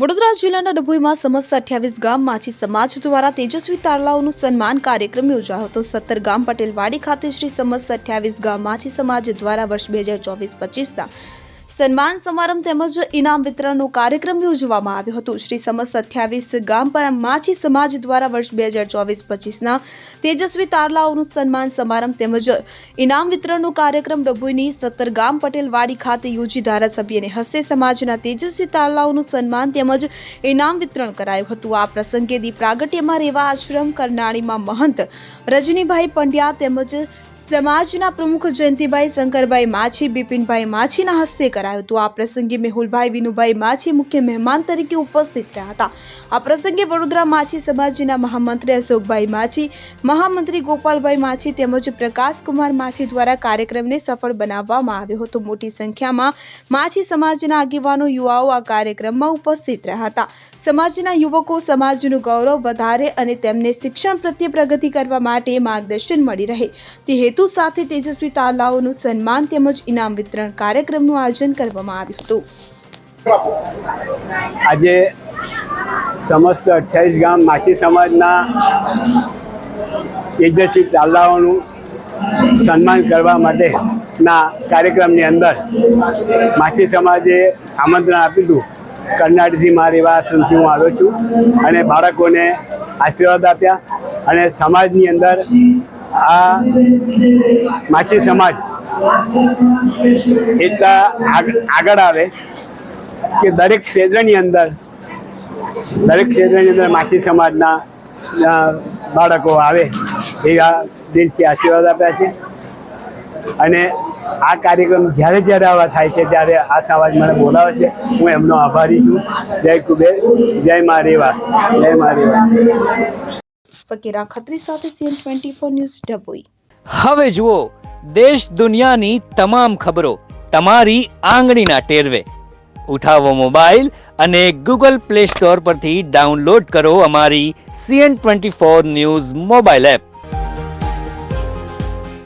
વડોદરા જિલ્લાના ડભોઈમાં સમસ્ત અઠ્યાવીસ ગામ માછી સમાજ દ્વારા તેજસ્વી તારલાઓનું સન્માન કાર્યક્રમ યોજાયો હતો. સત્તર ગામ પટેલવાડી ખાતે શ્રી સમસ્ત અઠ્યાવીસ ગામ માછી સમાજ દ્વારા વર્ષ બે હજાર ચોવીસ પચીસના સન્માન સમારંભ તેમજ ઇનામ વિતરણનો કાર્યક્રમ યોજવામાં આવ્યો હતો. શ્રી સમસ્ત અઠ્યાવીસ ગામ પર માછી સમાજ દ્વારા વર્ષ બે હજાર ચોવીસ પચીસના તેજસ્વી તારલાઓનું સન્માન સમારંભ તેમજ ઇનામ વિતરણનો કાર્યક્રમ ડભોઈની સત્તર ગામ પટેલવાડી ખાતે યોજી ધારાસભ્યને હસ્તે સમાજના તેજસ્વી તારલાઓનું સન્માન તેમજ ઇનામ વિતરણ કરાયું હતું. આ પ્રસંગે દી પ્રાગટ્યમાં રહેવા આશ્રમ કરનાળીમાં મહંત રજનીભાઈ પંડ્યા તેમજ સમાજના પ્રમુખ જયંતિભાઈ શંકરભાઈ માછી, બિપિનભાઈ માછીના હસ્તે કરાયું હતું. આ પ્રસંગે મેહુલભાઈ, વિનુભાઈ માછી મુખ્ય મહેમાન તરીકે ઉપસ્થિત રહ્યા હતા. આ પ્રસંગે વડોદરા માછી સમાજના મહામંત્રી અશોકભાઈ માછી, મહામંત્રી ગોપાલભાઈ માછી તેમજ પ્રકાશકુમાર માછી દ્વારા કાર્યક્રમને સફળ બનાવવામાં આવ્યો હતો. મોટી સંખ્યામાં માછી સમાજના આગેવાનો, યુવાઓ આ કાર્યક્રમમાં ઉપસ્થિત રહ્યા હતા. સમાજના યુવકો સમાજનું ગૌરવ વધારે અને તેમને શિક્ષણ પ્રત્યે પ્રગતિ કરવા માટે માર્ગદર્શન મળી રહે. તે હેતુ સાથે તેજસ્વી તાલાઓનું સન્માન તેમજ ઇનામ વિતરણ કાર્યક્રમનું આયોજન કરવામાં આવ્યું હતું. આજે સમસ્ત અઠ્યાવીસ ગામ માસી સમાજના તેજસ્વી તાલાઓનું સન્માન કરવા માટેના કાર્યક્રમની અંદર માસી સમાજે આમંત્રણ આપ્યું હતું. કર્ણાટકથી મારી આશ્રમથી હું આવ્યો છું અને બાળકોને આશીર્વાદ આપ્યા અને સમાજની અંદર આ માછી સમાજ એટલા આગ- આગળ આવે કે દરેક ક્ષેત્રની અંદર, દરેક ક્ષેત્રની અંદર માછી સમાજના બાળકો આવે એવા દિલથી આશીર્વાદ આપ્યા છે. અને આ કાર્યક્રમ જ્યારે જ્યારે આવા થાય છે ત્યારે આ સમાજ મને બોલાવે છે. હું એમનો આભારી છું. જય કુબેર. જય મા રેવા. જય મા રેવા. ફકીરા ખત્રી સાથે CN twenty four news Dabhoi. હવે જુઓ દેશ દુનિયાની તમામ ખબરો તમારી આંગળીના ટેરવે. ઉઠાવો મોબાઈલ અને ગૂગલ પ્લે સ્ટોર પરથી ડાઉનલોડ કરો અમારી CN twenty four news mobile app.